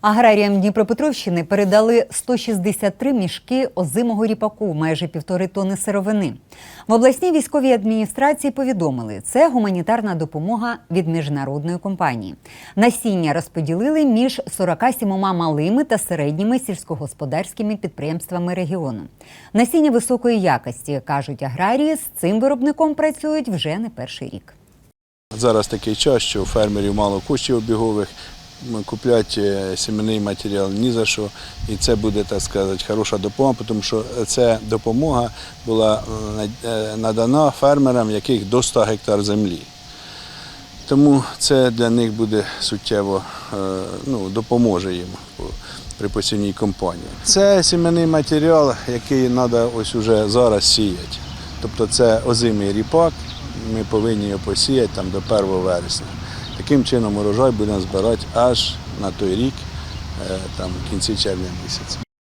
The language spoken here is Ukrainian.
Аграріям Дніпропетровщини передали 163 мішки озимого ріпаку, майже півтори тони сировини. В обласній військовій адміністрації повідомили, це гуманітарна допомога від міжнародної компанії. Насіння розподілили між 47 малими та середніми сільськогосподарськими підприємствами регіону. Насіння високої якості, кажуть аграрії, з цим виробником працюють вже не перший рік. Зараз такий час, що у фермерів мало коштів обігових, м, куплять е, сімейний матеріал ні за що. І це буде, так сказати, хороша допомога, тому що ця допомога була е, надана фермерам, яких до 100 гектар землі. Тому це для них буде суттєво е, ну, допоможе їм при посівній компанії. Це сімейний матеріал, який треба ось уже зараз сіяти. Тобто це озимий ріпак, ми повинні його посіяти там до 1 вересня. Таким чином урожай будемо збирати аж на той рік, е, там, в кінці червня місяця.